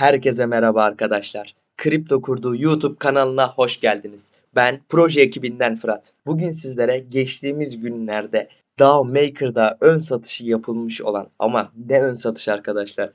Herkese merhaba arkadaşlar. Kripto kurduğu YouTube kanalına hoş geldiniz. Ben proje ekibinden Fırat. Bugün sizlere geçtiğimiz günlerde DAO Maker'da ön satışı yapılmış olan ama ne ön satış arkadaşlar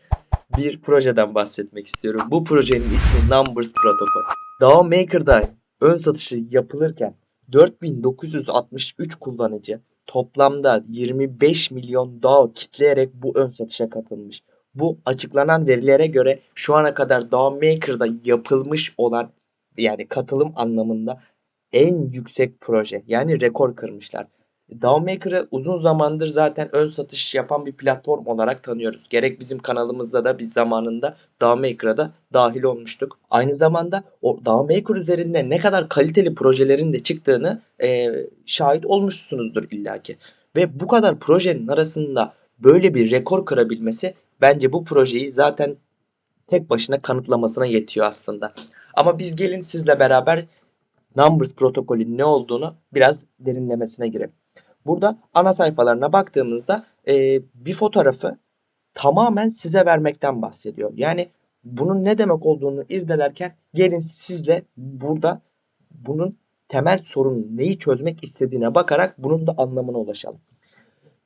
bir projeden bahsetmek istiyorum. Bu projenin ismi Numbers Protocol. DAO Maker'da ön satışı yapılırken 4963 kullanıcı toplamda 25 milyon DAO kitleyerek bu ön satışa katılmış. Bu açıklanan verilere göre şu ana kadar DAO Maker'da yapılmış olan yani katılım anlamında en yüksek proje. Yani rekor kırmışlar. DAO Maker'ı uzun zamandır zaten ön satış yapan bir platform olarak tanıyoruz. Gerek bizim kanalımızda da biz zamanında DAO Maker'a da dahil olmuştuk. Aynı zamanda o DAO Maker üzerinde ne kadar kaliteli projelerin de çıktığını e, şahit olmuşsunuzdur illaki. Ve bu kadar projenin arasında böyle bir rekor kırabilmesi bence bu projeyi zaten tek başına kanıtlamasına yetiyor aslında. Ama biz gelin sizle beraber Numbers protokolün ne olduğunu biraz derinlemesine girelim. Burada ana sayfalarına baktığımızda e, bir fotoğrafı tamamen size vermekten bahsediyor. Yani bunun ne demek olduğunu irdelerken gelin sizle burada bunun temel sorun neyi çözmek istediğine bakarak bunun da anlamına ulaşalım.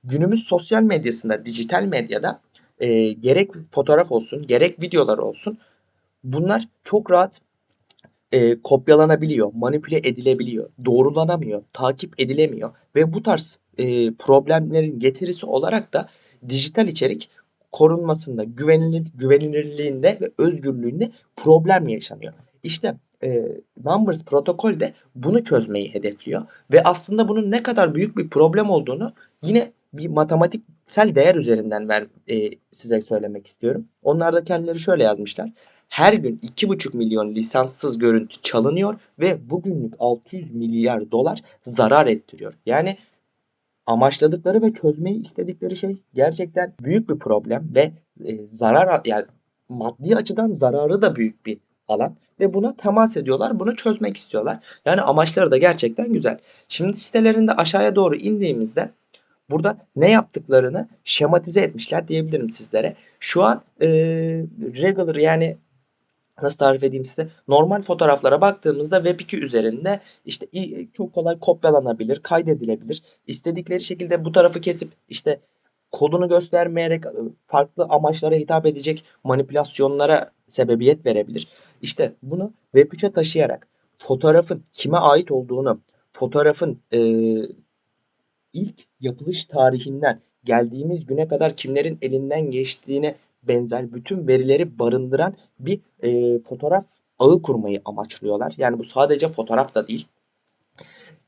Günümüz sosyal medyasında, dijital medyada e, gerek fotoğraf olsun, gerek videolar olsun bunlar çok rahat e, kopyalanabiliyor, manipüle edilebiliyor, doğrulanamıyor, takip edilemiyor ve bu tarz e, problemlerin getirisi olarak da dijital içerik korunmasında, güvenilir, güvenilirliğinde ve özgürlüğünde problem yaşanıyor. İşte e, Numbers protokol de bunu çözmeyi hedefliyor ve aslında bunun ne kadar büyük bir problem olduğunu yine bir matematiksel değer üzerinden ver, e, size söylemek istiyorum. Onlar da kendileri şöyle yazmışlar. Her gün 2,5 milyon lisanssız görüntü çalınıyor ve bugünlük 600 milyar dolar zarar ettiriyor. Yani amaçladıkları ve çözmeyi istedikleri şey gerçekten büyük bir problem ve e, zarar yani maddi açıdan zararı da büyük bir alan ve buna temas ediyorlar. Bunu çözmek istiyorlar. Yani amaçları da gerçekten güzel. Şimdi sitelerinde aşağıya doğru indiğimizde burada ne yaptıklarını şematize etmişler diyebilirim sizlere. Şu an e, regular yani nasıl tarif edeyim size? Normal fotoğraflara baktığımızda Web2 üzerinde işte çok kolay kopyalanabilir, kaydedilebilir. İstedikleri şekilde bu tarafı kesip işte kodunu göstermeyerek farklı amaçlara hitap edecek manipülasyonlara sebebiyet verebilir. İşte bunu Web3'e taşıyarak fotoğrafın kime ait olduğunu, fotoğrafın e, ilk yapılış tarihinden geldiğimiz güne kadar kimlerin elinden geçtiğine benzer bütün verileri barındıran bir e, fotoğraf ağı kurmayı amaçlıyorlar. Yani bu sadece fotoğraf da değil.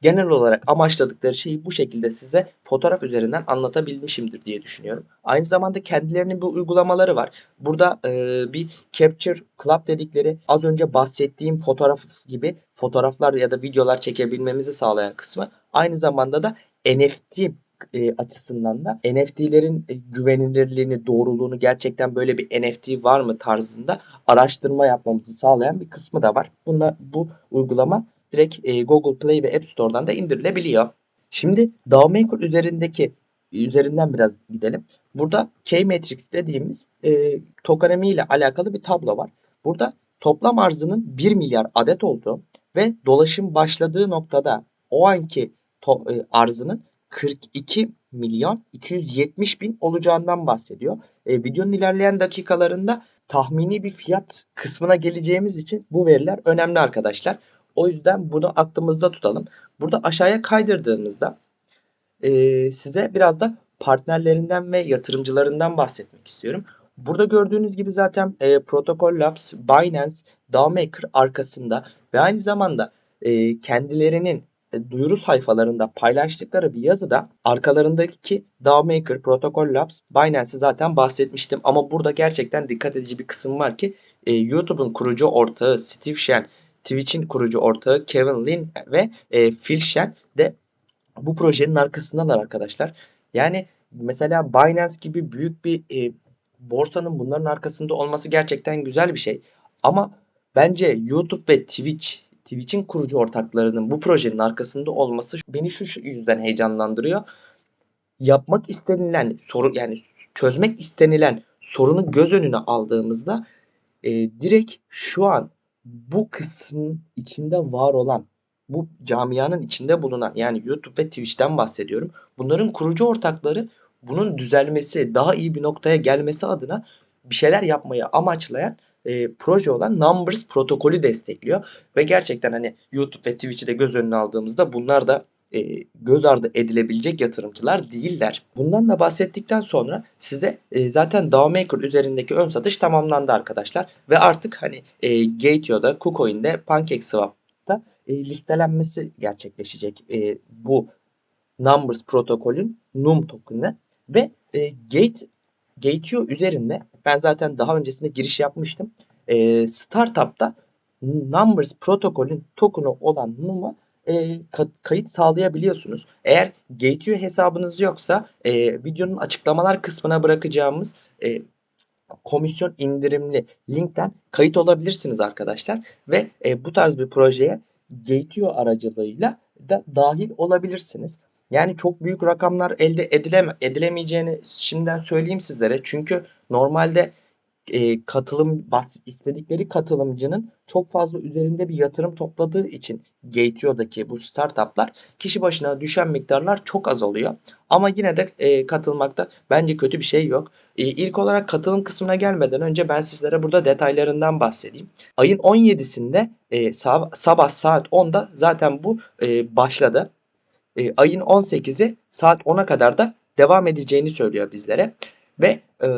Genel olarak amaçladıkları şeyi bu şekilde size fotoğraf üzerinden anlatabilmişimdir diye düşünüyorum. Aynı zamanda kendilerinin bir uygulamaları var. Burada e, bir Capture Club dedikleri az önce bahsettiğim fotoğraf gibi fotoğraflar ya da videolar çekebilmemizi sağlayan kısmı. Aynı zamanda da NFT e, açısından da NFT'lerin e, güvenilirliğini, doğruluğunu gerçekten böyle bir NFT var mı tarzında araştırma yapmamızı sağlayan bir kısmı da var. Bunlar, bu uygulama direkt e, Google Play ve App Store'dan da indirilebiliyor. Şimdi DAOmaker üzerindeki üzerinden biraz gidelim. Burada K-Matrix dediğimiz e, tokenemi ile alakalı bir tablo var. Burada toplam arzının 1 milyar adet olduğu ve dolaşım başladığı noktada o anki to, e, arzının 42 milyon 270 bin olacağından bahsediyor. E, videonun ilerleyen dakikalarında tahmini bir fiyat kısmına geleceğimiz için bu veriler önemli arkadaşlar. O yüzden bunu aklımızda tutalım. Burada aşağıya kaydırdığımızda e, size biraz da partnerlerinden ve yatırımcılarından bahsetmek istiyorum. Burada gördüğünüz gibi zaten e, Protocol Labs, Binance, DAOmaker arkasında ve aynı zamanda e, kendilerinin duyuru sayfalarında paylaştıkları bir yazıda arkalarındaki DAOmaker, Protocol Labs, Binance'i zaten bahsetmiştim. Ama burada gerçekten dikkat edici bir kısım var ki e, YouTube'un kurucu ortağı Steve Shen, Twitch'in kurucu ortağı Kevin Lin ve e, Phil Shen de bu projenin arkasındalar arkadaşlar. Yani mesela Binance gibi büyük bir e, borsanın bunların arkasında olması gerçekten güzel bir şey. Ama bence YouTube ve Twitch Twitch'in kurucu ortaklarının bu projenin arkasında olması beni şu yüzden heyecanlandırıyor. Yapmak istenilen soru yani çözmek istenilen sorunu göz önüne aldığımızda e, direkt şu an bu kısmın içinde var olan bu camianın içinde bulunan yani YouTube ve Twitch'ten bahsediyorum. Bunların kurucu ortakları bunun düzelmesi, daha iyi bir noktaya gelmesi adına bir şeyler yapmayı amaçlayan e, proje olan Numbers protokolü destekliyor. Ve gerçekten hani YouTube ve Twitch'i de göz önüne aldığımızda bunlar da e, göz ardı edilebilecek yatırımcılar değiller. Bundan da bahsettikten sonra size e, zaten DAOmaker üzerindeki ön satış tamamlandı arkadaşlar. Ve artık hani e, Gateo'da, KuCoin'de, PancakeSwap'ta e, listelenmesi gerçekleşecek e, bu Numbers protokolün NUM token'ı ve e, Gate Gateo üzerinde ben zaten daha öncesinde giriş yapmıştım. E, startup'ta Numbers protokolün token'ı olan NUM'a e, kayıt sağlayabiliyorsunuz. Eğer Gateo hesabınız yoksa e, videonun açıklamalar kısmına bırakacağımız e, komisyon indirimli linkten kayıt olabilirsiniz arkadaşlar. Ve e, bu tarz bir projeye Gateo aracılığıyla da dahil olabilirsiniz. Yani çok büyük rakamlar elde edileme, edilemeyeceğini şimdiden söyleyeyim sizlere. Çünkü normalde e, katılım bas, istedikleri katılımcının çok fazla üzerinde bir yatırım topladığı için Gateo'daki bu startuplar kişi başına düşen miktarlar çok az oluyor. Ama yine de e, katılmakta bence kötü bir şey yok. E, ilk olarak katılım kısmına gelmeden önce ben sizlere burada detaylarından bahsedeyim. Ayın 17'sinde e, sab sabah saat 10'da zaten bu e, başladı. E, ayın 18'i saat 10'a kadar da devam edeceğini söylüyor bizlere. Ve e,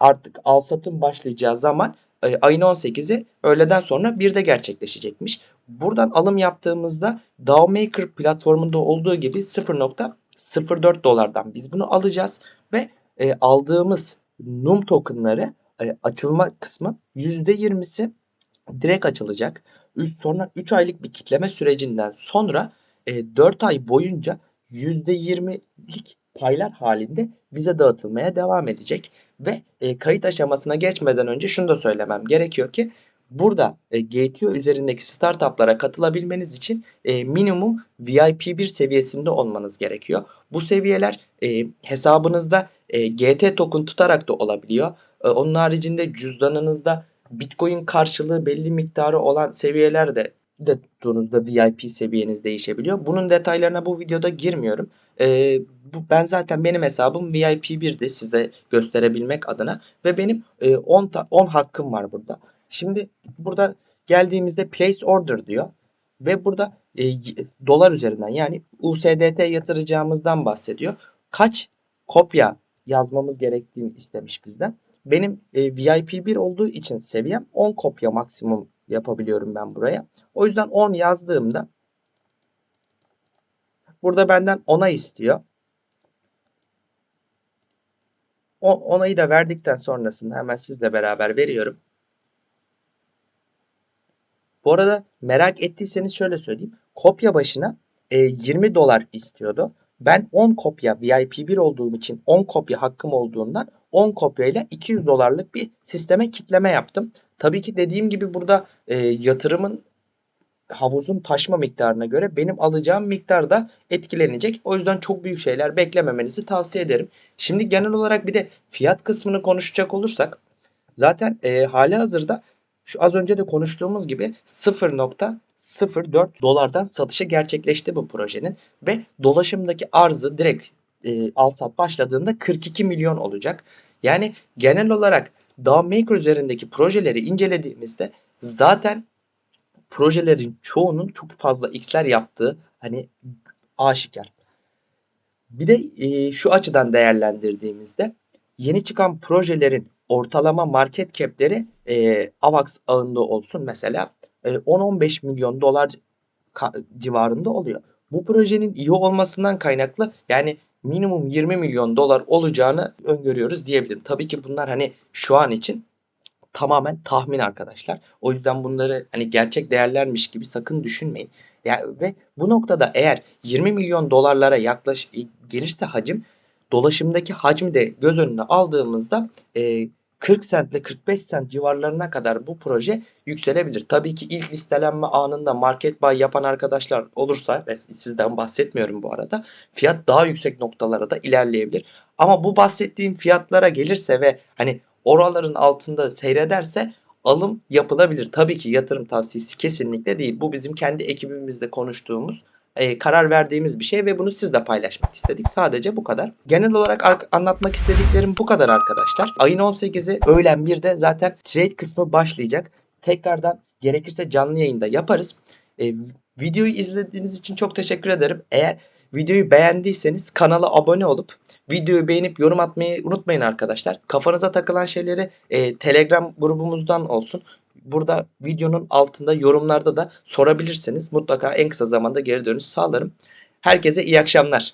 artık al satım başlayacağı zaman e, ayın 18'i öğleden sonra 1'de gerçekleşecekmiş. Buradan alım yaptığımızda DAOmaker platformunda olduğu gibi 0.04 dolardan biz bunu alacağız ve e, aldığımız NUM tokenları e, açılma kısmı %20'si direkt açılacak. Üst sonra 3 aylık bir kitleme sürecinden sonra e, 4 ay boyunca %20'lik paylar halinde bize dağıtılmaya devam edecek. Ve e, kayıt aşamasına geçmeden önce şunu da söylemem gerekiyor ki burada e, GTO üzerindeki startuplara katılabilmeniz için e, minimum VIP1 seviyesinde olmanız gerekiyor. Bu seviyeler e, hesabınızda e, GT token tutarak da olabiliyor. E, onun haricinde cüzdanınızda Bitcoin karşılığı belli miktarı olan seviyeler de de tuttuğunuzda VIP seviyeniz değişebiliyor. Bunun detaylarına bu videoda girmiyorum. Ee, bu, ben zaten benim hesabım VIP1'di size gösterebilmek adına ve benim e, 10 ta, 10 hakkım var burada. Şimdi burada geldiğimizde place order diyor ve burada e, dolar üzerinden yani USDT yatıracağımızdan bahsediyor. Kaç kopya yazmamız gerektiğini istemiş bizden. Benim e, VIP1 olduğu için seviyem 10 kopya maksimum yapabiliyorum ben buraya. O yüzden 10 yazdığımda burada benden onay istiyor. O, onayı da verdikten sonrasında hemen sizle beraber veriyorum. Bu arada merak ettiyseniz şöyle söyleyeyim. Kopya başına e, 20 dolar istiyordu. Ben 10 kopya VIP1 olduğum için 10 kopya hakkım olduğundan 10 kopyayla 200 dolarlık bir sisteme kitleme yaptım. Tabii ki dediğim gibi burada e, yatırımın havuzun taşma miktarına göre benim alacağım miktar da etkilenecek. O yüzden çok büyük şeyler beklememenizi tavsiye ederim. Şimdi genel olarak bir de fiyat kısmını konuşacak olursak zaten e, hali hazırda şu az önce de konuştuğumuz gibi 0.04 dolardan satışı gerçekleşti bu projenin ve dolaşımdaki arzı direkt e, al sat başladığında 42 milyon olacak. Yani genel olarak DAO Maker üzerindeki projeleri incelediğimizde zaten projelerin çoğunun çok fazla x'ler yaptığı hani aşikar. Bir de e, şu açıdan değerlendirdiğimizde yeni çıkan projelerin ortalama market cap'leri e, AVAX ağında olsun mesela e, 10-15 milyon dolar civarında oluyor. Bu projenin iyi olmasından kaynaklı yani minimum 20 milyon dolar olacağını öngörüyoruz diyebilirim. Tabii ki bunlar hani şu an için tamamen tahmin arkadaşlar. O yüzden bunları hani gerçek değerlermiş gibi sakın düşünmeyin. Yani ve bu noktada eğer 20 milyon dolarlara yaklaş gelirse hacim dolaşımdaki hacmi de göz önüne aldığımızda e, 40 sent ile 45 sent civarlarına kadar bu proje yükselebilir. Tabii ki ilk listelenme anında market buy yapan arkadaşlar olursa ve sizden bahsetmiyorum bu arada fiyat daha yüksek noktalara da ilerleyebilir. Ama bu bahsettiğim fiyatlara gelirse ve hani oraların altında seyrederse alım yapılabilir. Tabii ki yatırım tavsiyesi kesinlikle değil. Bu bizim kendi ekibimizde konuştuğumuz, e, karar verdiğimiz bir şey ve bunu sizle paylaşmak istedik. Sadece bu kadar. Genel olarak ar- anlatmak istediklerim bu kadar arkadaşlar. Ayın 18'i öğlen 1'de zaten trade kısmı başlayacak. Tekrardan gerekirse canlı yayında yaparız. E, videoyu izlediğiniz için çok teşekkür ederim. Eğer videoyu beğendiyseniz kanala abone olup videoyu beğenip yorum atmayı unutmayın arkadaşlar. Kafanıza takılan şeyleri e, Telegram grubumuzdan olsun. Burada videonun altında yorumlarda da sorabilirsiniz. Mutlaka en kısa zamanda geri dönüş sağlarım. Herkese iyi akşamlar.